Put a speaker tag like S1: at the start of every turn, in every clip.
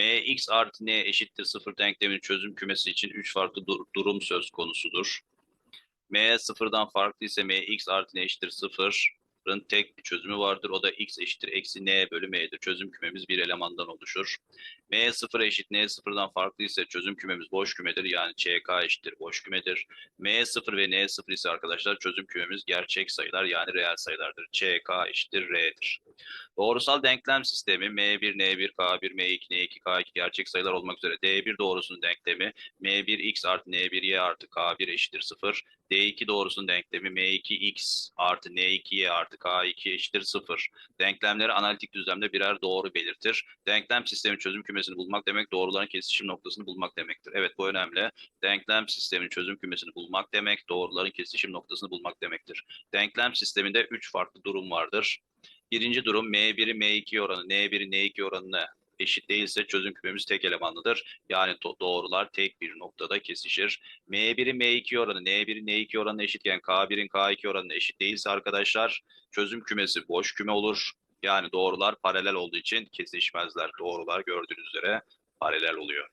S1: mx artı n eşittir 0 denkleminin çözüm kümesi için 3 farklı dur- durum söz konusudur. m sıfırdan farklı ise mx artı n eşittir 0'ın tek bir çözümü vardır. O da x eşittir eksi n bölü m'dir. Çözüm kümemiz bir elemandan oluşur. M sıfır eşit n sıfırdan farklı ise çözüm kümemiz boş kümedir. Yani çk eşittir boş kümedir. m sıfır ve n sıfır ise arkadaşlar çözüm kümemiz gerçek sayılar yani reel sayılardır. çk eşittir r'dir. Doğrusal denklem sistemi M1, N1, K1, M2, N2, K2 gerçek sayılar olmak üzere D1 doğrusunun denklemi M1x artı N1y artı K1 eşittir 0. D2 doğrusunun denklemi M2x artı N2y artı K2 eşittir 0. Denklemleri analitik düzlemde birer doğru belirtir. Denklem sistemi çözüm kümesini bulmak demek doğruların kesişim noktasını bulmak demektir. Evet bu önemli. Denklem sisteminin çözüm kümesini bulmak demek doğruların kesişim noktasını bulmak demektir. Denklem sisteminde 3 farklı durum vardır. Birinci durum M1'i M2 oranı, N1'i N2 oranına eşit değilse çözüm kümemiz tek elemanlıdır. Yani doğrular tek bir noktada kesişir. M1'i M2 oranı, N1'i N2 oranına eşitken K1'in K2 oranına eşit değilse arkadaşlar çözüm kümesi boş küme olur. Yani doğrular paralel olduğu için kesişmezler. Doğrular gördüğünüz üzere paralel oluyor.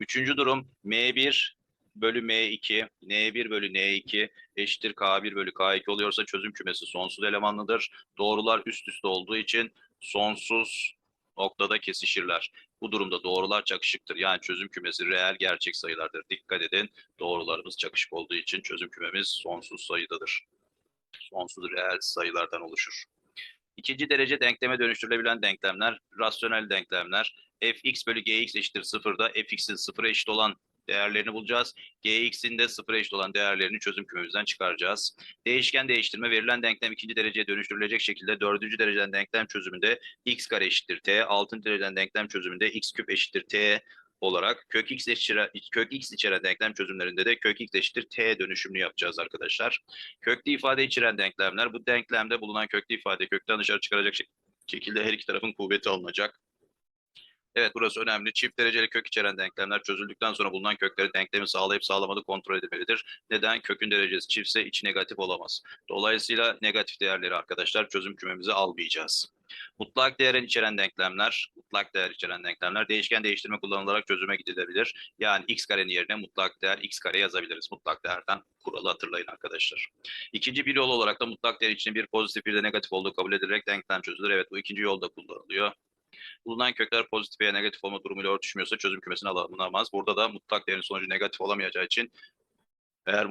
S1: Üçüncü durum M1 bölü M2, N1 bölü N2 eşittir K1 bölü K2 oluyorsa çözüm kümesi sonsuz elemanlıdır. Doğrular üst üste olduğu için sonsuz noktada kesişirler. Bu durumda doğrular çakışıktır. Yani çözüm kümesi reel gerçek sayılardır. Dikkat edin doğrularımız çakışık olduğu için çözüm kümemiz sonsuz sayıdadır. Sonsuz reel sayılardan oluşur. İkinci derece denkleme dönüştürülebilen denklemler, rasyonel denklemler. fx bölü gx eşittir sıfırda fx'in sıfıra eşit olan değerlerini bulacağız. gx'in de sıfıra eşit olan değerlerini çözüm kümemizden çıkaracağız. Değişken değiştirme verilen denklem ikinci dereceye dönüştürülecek şekilde dördüncü dereceden denklem çözümünde x kare eşittir t, altıncı dereceden denklem çözümünde x küp eşittir t olarak kök x içeren, kök x içeren denklem çözümlerinde de kök x eşittir t dönüşümünü yapacağız arkadaşlar. Köklü ifade içeren denklemler bu denklemde bulunan köklü ifade kökten dışarı çıkaracak şek- şekilde her iki tarafın kuvveti alınacak. Evet burası önemli. Çift dereceli kök içeren denklemler çözüldükten sonra bulunan kökleri denklemi sağlayıp sağlamadığı kontrol edilmelidir. Neden? Kökün derecesi çiftse içi negatif olamaz. Dolayısıyla negatif değerleri arkadaşlar çözüm kümemize almayacağız. Mutlak değerin içeren denklemler, mutlak değer içeren denklemler değişken değiştirme kullanılarak çözüme gidilebilir. Yani x karenin yerine mutlak değer x kare yazabiliriz. Mutlak değerden kuralı hatırlayın arkadaşlar. İkinci bir yol olarak da mutlak değer içinde bir pozitif bir de negatif olduğu kabul edilerek denklem çözülür. Evet bu ikinci yolda kullanılıyor. Bulunan kökler pozitif veya negatif olma durumuyla örtüşmüyorsa çözüm kümesine alınamaz. Burada da mutlak değerin sonucu negatif olamayacağı için eğer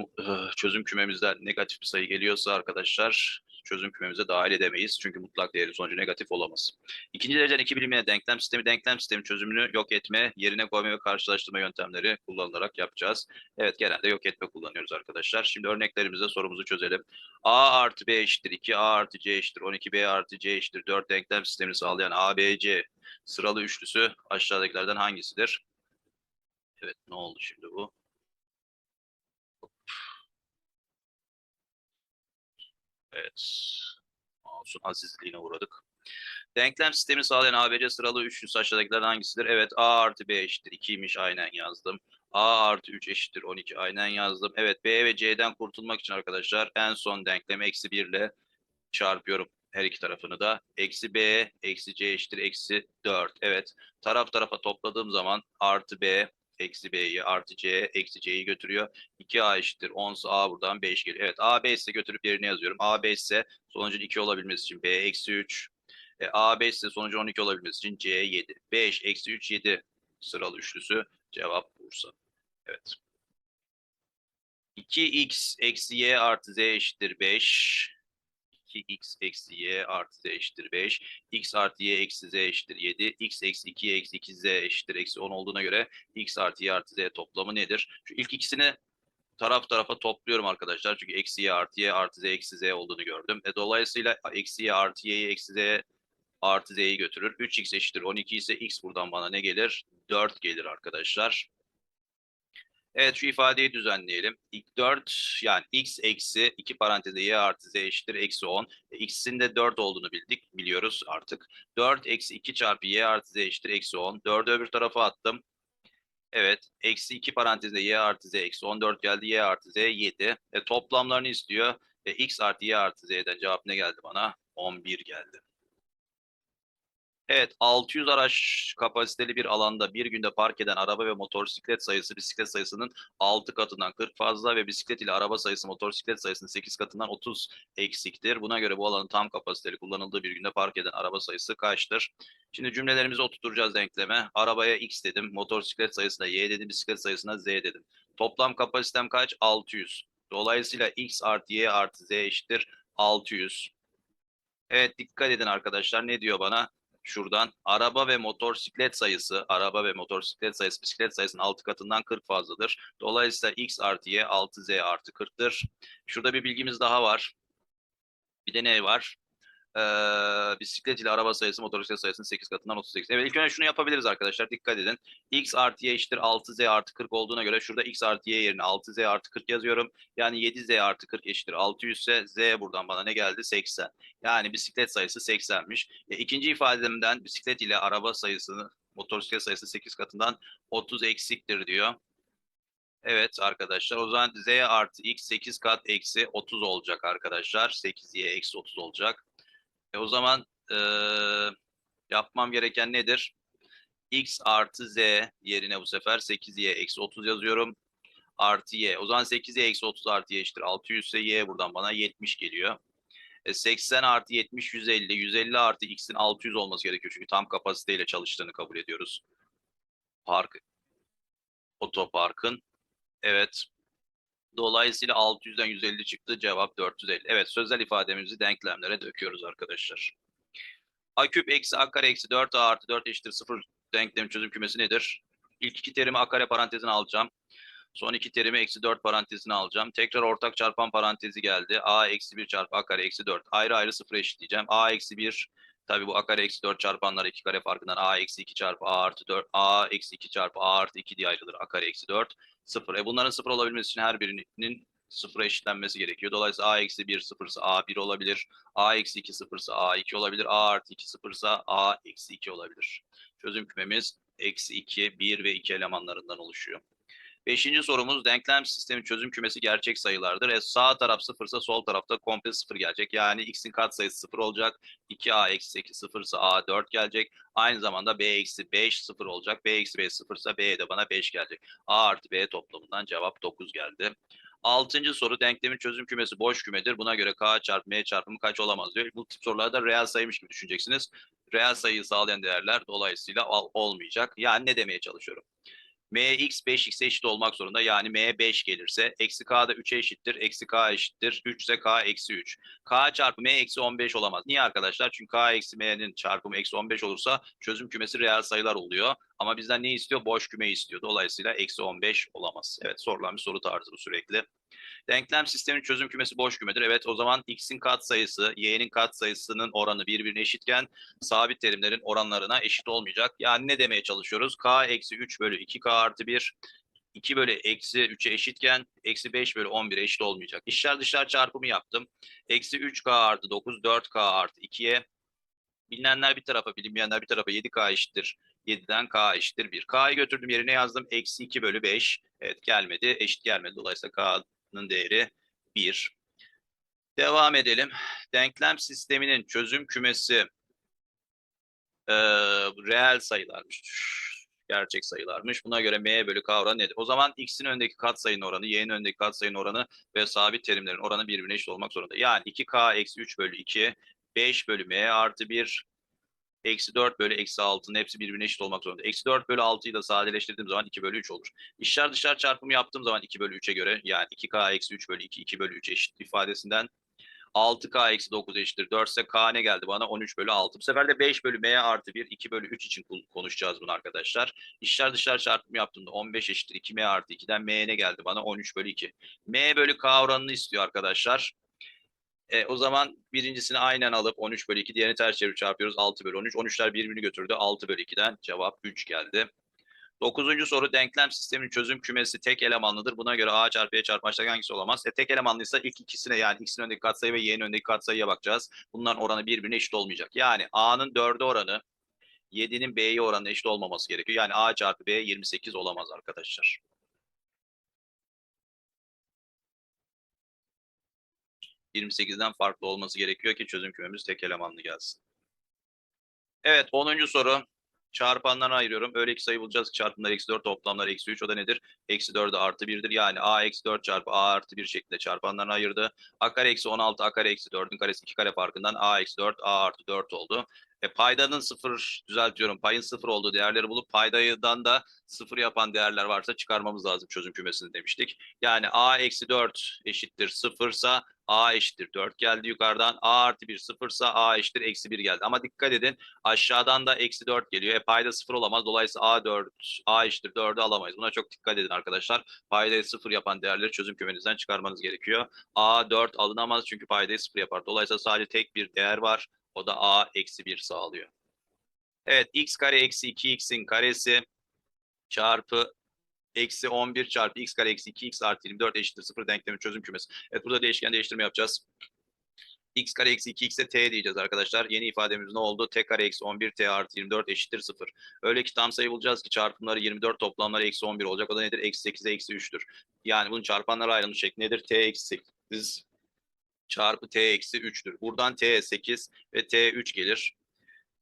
S1: çözüm kümemizden negatif bir sayı geliyorsa arkadaşlar çözüm kümemize dahil edemeyiz. Çünkü mutlak değerin sonucu negatif olamaz. İkinci dereceden iki bilimine denklem sistemi, denklem sistemi çözümünü yok etme, yerine koyma ve karşılaştırma yöntemleri kullanılarak yapacağız. Evet genelde yok etme kullanıyoruz arkadaşlar. Şimdi örneklerimizde sorumuzu çözelim. A artı B eşittir 2, A artı C eşittir 12, B artı C eşittir 4 denklem sistemini sağlayan ABC sıralı üçlüsü aşağıdakilerden hangisidir? Evet ne oldu şimdi bu? Evet. Mouse'un azizliğine uğradık. Denklem sistemi sağlayan ABC sıralı üçlüsü aşağıdakilerden hangisidir? Evet A artı B eşittir 2'ymiş aynen yazdım. A artı 3 eşittir 12 aynen yazdım. Evet B ve C'den kurtulmak için arkadaşlar en son denklemi eksi 1 ile çarpıyorum her iki tarafını da. Eksi B eksi C eşittir eksi 4. Evet taraf tarafa topladığım zaman artı B eksi B'yi artı C eksi C'yi götürüyor. 2A eşittir 10 ise A buradan 5 geliyor. Evet A 5 ise götürüp yerine yazıyorum. A 5 ise sonucun 2 olabilmesi için B eksi 3. E, A 5 ise sonucu 12 olabilmesi için C 7. 5 eksi 3 7 sıralı üçlüsü cevap Bursa. Evet. 2x eksi y artı z eşittir 5. 2x eksi y artı z eşittir 5. x artı y eksi z eşittir 7. x eksi 2 eksi 2 z eşittir eksi 10 olduğuna göre x artı y artı z toplamı nedir? Şu ilk ikisini taraf tarafa topluyorum arkadaşlar. Çünkü eksi y artı y artı z eksi z olduğunu gördüm. E, dolayısıyla eksi y artı y'yi eksi z artı z'yi götürür. 3x eşittir 12 ise x buradan bana ne gelir? 4 gelir arkadaşlar. Evet şu ifadeyi düzenleyelim. İlk 4 yani x eksi 2 parantezde y artı z eşittir eksi 10. E, x'in de 4 olduğunu bildik, biliyoruz artık. 4 eksi 2 çarpı y artı z eşittir eksi 10. 4'ü öbür tarafa attım. Evet. Eksi 2 parantezde y artı z eksi 14 geldi. y artı z 7. E, toplamlarını istiyor. E, x artı y artı z'den cevap ne geldi bana? 11 geldi. Evet, 600 araç kapasiteli bir alanda bir günde park eden araba ve motosiklet sayısı bisiklet sayısının 6 katından 40 fazla ve bisiklet ile araba sayısı motosiklet sayısının 8 katından 30 eksiktir. Buna göre bu alanın tam kapasiteli kullanıldığı bir günde park eden araba sayısı kaçtır? Şimdi cümlelerimizi oturtacağız denkleme. Arabaya x dedim, motosiklet sayısına y dedim, bisiklet sayısına z dedim. Toplam kapasitem kaç? 600. Dolayısıyla x artı y artı z eşittir 600. Evet dikkat edin arkadaşlar ne diyor bana? Şuradan araba ve motosiklet sayısı, araba ve motosiklet sayısı bisiklet sayısının 6 katından 40 fazladır. Dolayısıyla x artı y 6z artı 40'tır. Şurada bir bilgimiz daha var. Bir de ne var? Ee, bisiklet ile araba sayısı motosiklet sayısının 8 katından 38. Evet ilk önce şunu yapabiliriz arkadaşlar. Dikkat edin. x artı y eşittir 6z artı 40 olduğuna göre şurada x artı y yerine 6z artı 40 yazıyorum. Yani 7z artı 40 eşittir 600 ise z buradan bana ne geldi? 80. Yani bisiklet sayısı 80'miş. E, ikinci ifademden bisiklet ile araba sayısını motosiklet sayısı 8 katından 30 eksiktir diyor. Evet arkadaşlar o zaman z artı x 8 kat eksi 30 olacak arkadaşlar. 8y eksi 30 olacak. E o zaman e, yapmam gereken nedir? x artı z yerine bu sefer 8y eksi 30 yazıyorum. Artı y. O zaman 8y eksi 30 artı y eşittir 600 ise y buradan bana 70 geliyor. E 80 artı 70 150. 150 artı x'in 600 olması gerekiyor. Çünkü tam kapasiteyle çalıştığını kabul ediyoruz. Park otoparkın. Evet. Dolayısıyla 600'den 150 çıktı. Cevap 450. Evet sözel ifademizi denklemlere döküyoruz arkadaşlar. A küp eksi A kare eksi 4A artı 4 eşittir 0 denklem çözüm kümesi nedir? İlk iki terimi A kare parantezine alacağım. Son iki terimi eksi 4 parantezine alacağım. Tekrar ortak çarpan parantezi geldi. A eksi 1 çarpı A kare eksi 4. Ayrı ayrı sıfır eşitleyeceğim. A eksi 1 Tabii bu a kare eksi 4 çarpanlar 2 kare farkından a eksi 2 çarpı a artı 4 a eksi 2 çarpı a artı 2 diye ayrılır. a kare eksi 4 0. E bunların 0 olabilmesi için her birinin sıfıra eşitlenmesi gerekiyor. Dolayısıyla a eksi 1 sıfırsa a 1 olabilir. a eksi 2 sıfırsa a 2 olabilir. a artı 2 sıfırsa a eksi 2 olabilir. Çözüm kümemiz eksi 2, 1 ve 2 elemanlarından oluşuyor. Beşinci sorumuz denklem sistemin çözüm kümesi gerçek sayılardır. E, sağ taraf sıfırsa sol tarafta komple sıfır gelecek. Yani x'in katsayısı sıfır olacak. 2a eksi 8 sıfırsa a 4 gelecek. Aynı zamanda b eksi 5 sıfır olacak. b eksi 5 sıfırsa b de bana 5 gelecek. a artı b toplamından cevap 9 geldi. Altıncı soru denklemin çözüm kümesi boş kümedir. Buna göre k çarpı m çarpımı kaç olamaz diyor. Bu tip sorularda reel sayıymış gibi düşüneceksiniz. Reel sayıyı sağlayan değerler dolayısıyla olmayacak. Yani ne demeye çalışıyorum? Mx 5x'e eşit olmak zorunda. Yani m 5 gelirse eksi k da 3'e eşittir. Eksi k eşittir. 3 ise k eksi 3. k çarpı m eksi 15 olamaz. Niye arkadaşlar? Çünkü k eksi m'nin çarpımı eksi 15 olursa çözüm kümesi reel sayılar oluyor. Ama bizden ne istiyor? Boş küme istiyor. Dolayısıyla eksi 15 olamaz. Evet sorulan bir soru tarzı bu sürekli. Denklem sistemin çözüm kümesi boş kümedir. Evet o zaman x'in katsayısı, y'nin katsayısının oranı birbirine eşitken sabit terimlerin oranlarına eşit olmayacak. Yani ne demeye çalışıyoruz? k eksi 3 bölü 2k artı 1 2 bölü eksi 3'e eşitken eksi 5 bölü 11'e eşit olmayacak. İşler dışlar çarpımı yaptım. Eksi 3k artı 9 4k artı 2'ye bilinenler bir tarafa bilinmeyenler bir tarafa 7k eşittir. 7'den k eşittir 1. K'yı götürdüm yerine yazdım. Eksi 2 bölü 5. Evet gelmedi. Eşit gelmedi. Dolayısıyla k'nın değeri 1. Devam edelim. Denklem sisteminin çözüm kümesi e, reel sayılarmış. Gerçek sayılarmış. Buna göre m bölü k oranı nedir? O zaman x'in önündeki katsayının oranı, y'nin önündeki katsayının oranı ve sabit terimlerin oranı birbirine eşit olmak zorunda. Yani 2k eksi 3 bölü 2, 5 bölü m artı 1, Eksi 4 bölü eksi 6'nın hepsi birbirine eşit olmak zorunda. Eksi 4 bölü 6'yı da sadeleştirdiğim zaman 2 bölü 3 olur. İşler dışlar çarpımı yaptığım zaman 2 bölü 3'e göre yani 2k eksi 3 bölü 2, 2 bölü 3 eşit ifadesinden 6k eksi 9 eşittir. 4 ise k ne geldi bana? 13 bölü 6. Bu sefer de 5 bölü m artı 1, 2 bölü 3 için konuşacağız bunu arkadaşlar. İşler dışlar çarpımı yaptığımda 15 eşittir. 2m artı 2'den m ne geldi bana? 13 bölü 2. m bölü k oranını istiyor arkadaşlar. E, o zaman birincisini aynen alıp 13 bölü 2, diğerini ters çevirip çarpıyoruz. 6 bölü 13. 13'ler birbirini götürdü. 6 bölü 2'den cevap 3 geldi. Dokuzuncu soru denklem sistemin çözüm kümesi tek elemanlıdır. Buna göre a çarpı y çarpı baştaki hangisi olamaz? E, tek elemanlıysa ilk ikisine yani x'in önündeki katsayı ve y'nin önündeki katsayıya bakacağız. Bunların oranı birbirine eşit olmayacak. Yani a'nın 4'e oranı 7'nin b'ye oranı eşit olmaması gerekiyor. Yani a çarpı b 28 olamaz arkadaşlar. 28'den farklı olması gerekiyor ki çözüm kümemiz tek elemanlı gelsin. Evet 10. soru. Çarpanlarına ayırıyorum. Öyle iki sayı bulacağız çarpımlar eksi 4 toplamlar eksi 3. O da nedir? Eksi 4'e artı 1'dir. Yani a eksi 4 çarpı a artı 1 şeklinde çarpanlarına ayırdı. a kare eksi 16 a kare eksi 4'ün karesi 2 kare farkından a eksi 4 a artı 4 oldu. E, paydanın sıfır düzeltiyorum. Payın sıfır olduğu değerleri bulup paydaydan da sıfır yapan değerler varsa çıkarmamız lazım çözüm kümesini demiştik. Yani a eksi 4 eşittir sıfırsa a eşittir 4 geldi yukarıdan. a artı 1 sıfırsa a eşittir eksi 1 geldi. Ama dikkat edin aşağıdan da eksi 4 geliyor. E payda sıfır olamaz. Dolayısıyla a 4 a eşittir 4'ü alamayız. Buna çok dikkat edin arkadaşlar. Paydayı sıfır yapan değerleri çözüm kümenizden çıkarmanız gerekiyor. a 4 alınamaz çünkü paydayı sıfır yapar. Dolayısıyla sadece tek bir değer var. O da a eksi 1 sağlıyor. Evet x kare eksi 2x'in karesi çarpı eksi 11 çarpı x kare eksi 2x artı 24 eşittir 0 denklemi çözüm kümesi. Evet burada değişken değiştirme yapacağız. x kare eksi 2x'e t diyeceğiz arkadaşlar. Yeni ifademiz ne oldu? t kare eksi 11 t artı 24 eşittir 0. Öyle ki tam sayı bulacağız ki çarpımları 24 toplamları eksi 11 olacak. O da nedir? Eksi 8'e eksi 3'tür. Yani bunun çarpanlara ayrılmış şekli nedir? t eksi 8 çarpı t eksi 3'tür. Buradan t 8 ve t 3 gelir.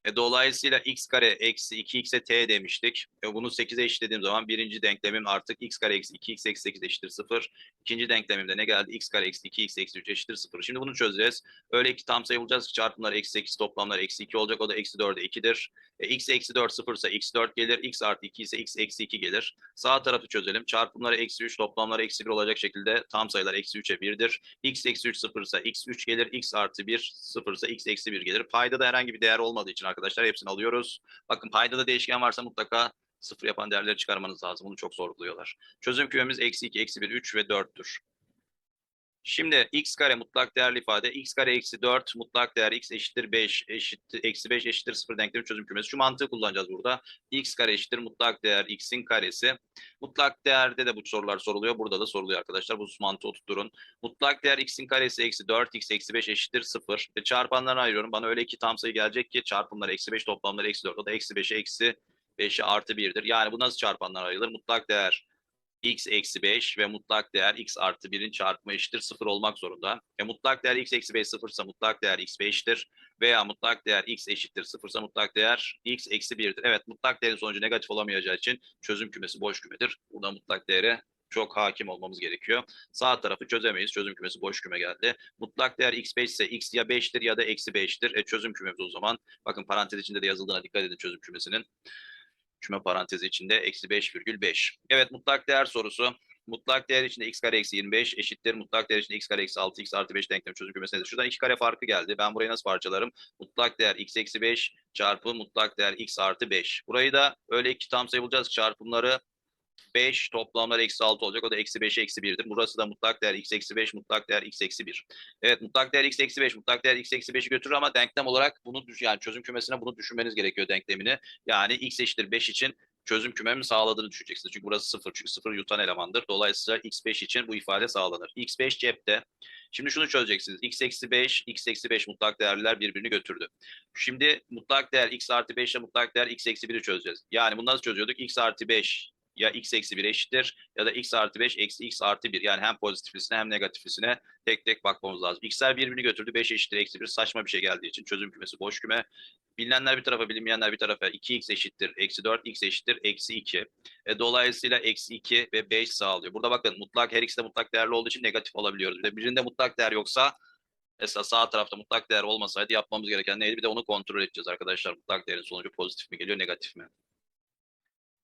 S1: E, dolayısıyla x kare eksi 2x'e t demiştik. E, bunu 8'e eşitlediğim zaman birinci denklemim artık x kare eksi 2x eksi 8 eşittir 0. İkinci denklemimde ne geldi? x kare eksi 2x eksi 3 eşittir 0. Şimdi bunu çözeceğiz. Öyle iki tam sayı bulacağız ki çarpımlar eksi 8 toplamlar eksi 2 olacak. O da eksi 4'e 2'dir. E, x eksi 4 sıfırsa x 4 gelir. x artı 2 ise x eksi 2 gelir. Sağ tarafı çözelim. Çarpımları eksi 3 toplamları eksi 1 olacak şekilde tam sayılar eksi 3'e 1'dir. x eksi 3 sıfırsa x 3 gelir. x artı 1 sıfırsa x eksi 1 gelir. Payda da herhangi bir değer olmadığı için hepsini alıyoruz. Bakın payda da değişken varsa mutlaka sıfır yapan değerleri çıkarmanız lazım. Bunu çok sorguluyorlar. Çözüm kümemiz eksi 2, eksi 1, 3 ve 4'tür. Şimdi x kare mutlak değerli ifade. x kare eksi 4 mutlak değer x eşittir 5 eşittir eksi 5 eşittir 0 denklemi çözüm kümesi. Şu mantığı kullanacağız burada. x kare eşittir mutlak değer x'in karesi. Mutlak değerde de bu sorular soruluyor. Burada da soruluyor arkadaşlar. Bu mantığı oturtturun. Mutlak değer x'in karesi eksi 4 x eksi 5 eşittir 0. E, çarpanlarını ayırıyorum. Bana öyle iki tam sayı gelecek ki çarpımlar eksi 5 toplamlar eksi 4. O da eksi 5'e eksi 5'e artı 1'dir. Yani bu nasıl çarpanlar ayrılır? Mutlak değer x eksi 5 ve mutlak değer x artı 1'in çarpımı eşittir 0 olmak zorunda. E, mutlak değer x eksi 5 sıfırsa mutlak değer x 5'tir. Veya mutlak değer x eşittir sıfırsa mutlak değer x eksi 1'dir. Evet mutlak değerin sonucu negatif olamayacağı için çözüm kümesi boş kümedir. Burada mutlak değere çok hakim olmamız gerekiyor. Sağ tarafı çözemeyiz. Çözüm kümesi boş küme geldi. Mutlak değer x5 ise x ya 5'tir ya da eksi 5'tir. E, çözüm kümemiz o zaman. Bakın parantez içinde de yazıldığına dikkat edin çözüm kümesinin küme parantezi içinde eksi 5,5. Evet mutlak değer sorusu. Mutlak değer içinde x kare eksi 25 eşittir. Mutlak değer içinde x kare eksi 6 x artı 5 denklem çözüm kümesi nedir? Şuradan iki kare farkı geldi. Ben burayı nasıl parçalarım? Mutlak değer x eksi 5 çarpı mutlak değer x artı 5. Burayı da öyle iki tam sayı bulacağız. Çarpımları 5 toplamlar eksi 6 olacak. O da eksi 5'e eksi 1'dir. Burası da mutlak değer x eksi 5, mutlak değer x eksi 1. Evet mutlak değer x eksi 5, mutlak değer x eksi 5'i götürür ama denklem olarak bunu yani çözüm kümesine bunu düşünmeniz gerekiyor denklemini. Yani x eşittir 5 için çözüm kümemi sağladığını düşüneceksiniz. Çünkü burası 0. Çünkü 0 yutan elemandır. Dolayısıyla x5 için bu ifade sağlanır. x5 cepte. Şimdi şunu çözeceksiniz. x eksi 5, x eksi 5 mutlak değerler birbirini götürdü. Şimdi mutlak değer x artı 5 ile mutlak değer x eksi 1'i çözeceğiz. Yani bunu nasıl çözüyorduk? x artı 5 ya x eksi 1 eşittir ya da x artı 5 eksi x artı 1. Yani hem pozitiflisine hem negatiflisine tek tek bakmamız lazım. x'ler birbirini götürdü. 5 eşittir eksi 1 saçma bir şey geldiği için çözüm kümesi boş küme. Bilinenler bir tarafa bilinmeyenler bir tarafa 2x eşittir eksi 4 x eşittir eksi 2. E, dolayısıyla eksi 2 ve 5 sağlıyor. Burada bakın mutlak her ikisi de mutlak değerli olduğu için negatif olabiliyoruz. Bir de birinde mutlak değer yoksa Mesela sağ tarafta mutlak değer olmasaydı yapmamız gereken neydi? Bir de onu kontrol edeceğiz arkadaşlar. Mutlak değerin sonucu pozitif mi geliyor, negatif mi?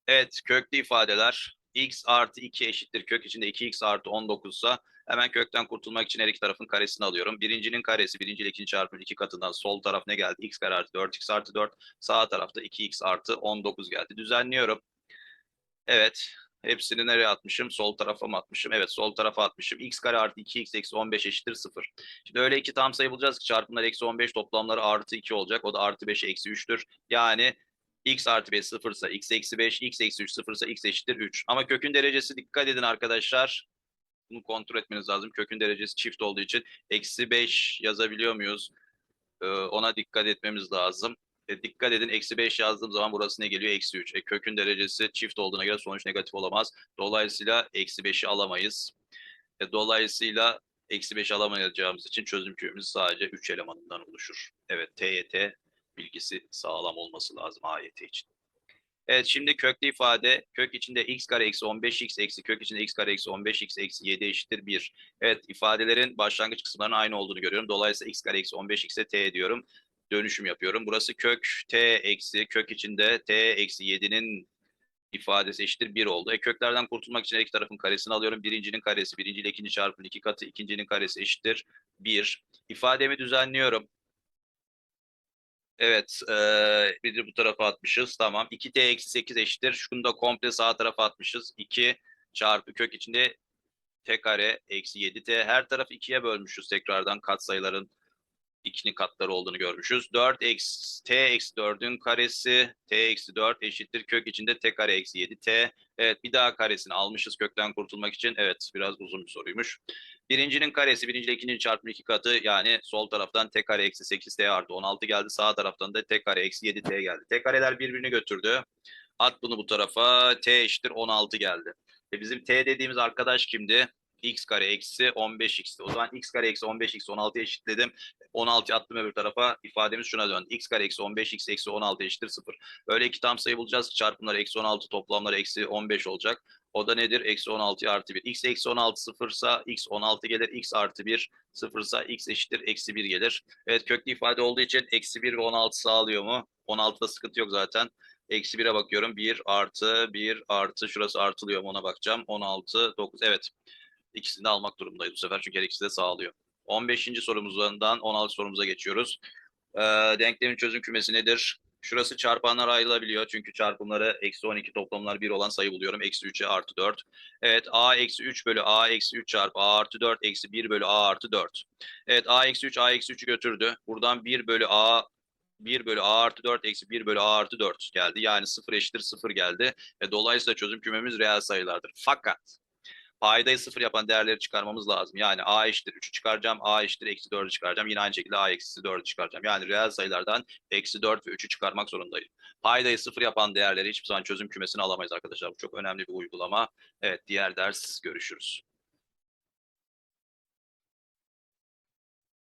S1: Evet, köklü ifadeler. x artı 2 eşittir kök içinde 2x artı 19 ise hemen kökten kurtulmak için her iki tarafın karesini alıyorum. Birincinin karesi birinci ile ikinci çarpımın iki katından sol taraf ne geldi? x kare artı 4x artı 4. Sağ tarafta 2x artı 19 geldi. Düzenliyorum. Evet. Hepsini nereye atmışım? Sol tarafa mı atmışım? Evet sol tarafa atmışım. x kare artı 2x eksi 15 eşittir 0. Şimdi öyle iki tam sayı bulacağız ki çarpımlar eksi 15 toplamları artı 2 olacak. O da artı 5 eksi 3'tür. Yani x artı 5 sıfırsa x eksi 5, x eksi 3 sıfırsa x eşittir 3. Ama kökün derecesi dikkat edin arkadaşlar. Bunu kontrol etmeniz lazım. Kökün derecesi çift olduğu için eksi 5 yazabiliyor muyuz? Ee, ona dikkat etmemiz lazım. E, dikkat edin eksi 5 yazdığım zaman burası ne geliyor? Eksi 3. E, kökün derecesi çift olduğuna göre sonuç negatif olamaz. Dolayısıyla eksi 5'i alamayız. E, dolayısıyla eksi 5 alamayacağımız için çözüm kümemiz sadece 3 elemanından oluşur. Evet TYT bilgisi sağlam olması lazım AYT için. Evet şimdi köklü ifade kök içinde x kare eksi 15x eksi kök içinde x kare eksi 15x eksi 7 eşittir 1. Evet ifadelerin başlangıç kısımlarının aynı olduğunu görüyorum. Dolayısıyla x kare eksi 15x'e t diyorum. Dönüşüm yapıyorum. Burası kök t eksi kök içinde t eksi 7'nin ifadesi eşittir 1 oldu. E köklerden kurtulmak için her iki tarafın karesini alıyorum. Birincinin karesi birinci ile ikinci çarpımın iki katı. ikincinin karesi eşittir 1. İfademi düzenliyorum. Evet, eee bir de bu tarafa atmışız. Tamam. 2t eksi 8 eşittir. Şunu da komple sağ tarafa atmışız. 2 çarpı kök içinde t kare eksi 7t. Her tarafı 2'ye bölmüşüz tekrardan katsayıların 2'nin katları olduğunu görmüşüz. 4 eksi t eksi 4'ün karesi t eksi 4 eşittir kök içinde t kare eksi 7t. Evet bir daha karesini almışız kökten kurtulmak için. Evet biraz uzun bir soruymuş. Birincinin karesi birinci ile ikincinin çarpımı iki katı yani sol taraftan t kare eksi 8t artı 16 geldi. Sağ taraftan da t kare eksi 7t geldi. T kareler birbirini götürdü. At bunu bu tarafa t eşittir 16 geldi. E bizim t dediğimiz arkadaş kimdi? x kare eksi 15x'ti. O zaman x kare eksi 15x 16 eşitledim. 16 attım öbür tarafa. ifademiz şuna döndü. x kare eksi 15x eksi 16 eşittir 0. Böyle iki tam sayı bulacağız. Çarpımları eksi 16 toplamları eksi 15 olacak. O da nedir? Eksi 16 artı 1. x eksi 16 sıfırsa x 16 gelir. x artı 1 sıfırsa x eşittir eksi 1 gelir. Evet köklü ifade olduğu için eksi 1 ve 16 sağlıyor mu? 16'da sıkıntı yok zaten. Eksi 1'e bakıyorum. 1 artı 1 artı şurası artılıyor mu ona bakacağım. 16, 9 evet. İkisini de almak durumundayız bu sefer çünkü her ikisi de sağlıyor. 15. sorumuzdan 16 sorumuza geçiyoruz. Ee, denklemin çözüm kümesi nedir? Şurası çarpanlar ayrılabiliyor çünkü çarpımları eksi 12 toplamlar 1 olan sayı buluyorum. Eksi 3'e artı 4. Evet a eksi 3 bölü a eksi 3 çarpı a artı 4 eksi 1 bölü a artı 4. Evet a eksi 3 a eksi 3'ü götürdü. Buradan 1 bölü a 1 bölü a artı 4 eksi 1 bölü a artı 4 geldi. Yani 0 eşittir 0 geldi. Ve dolayısıyla çözüm kümemiz reel sayılardır. Fakat paydayı 0 yapan değerleri çıkarmamız lazım. Yani a eşittir 3'ü çıkaracağım. a eşittir eksi 4'ü çıkaracağım. Yine aynı şekilde a eksi 4'ü çıkaracağım. Yani reel sayılardan eksi 4 ve 3'ü çıkarmak zorundayım. Paydayı 0 yapan değerleri hiçbir zaman çözüm kümesine alamayız arkadaşlar. Bu çok önemli bir uygulama. Evet diğer ders görüşürüz.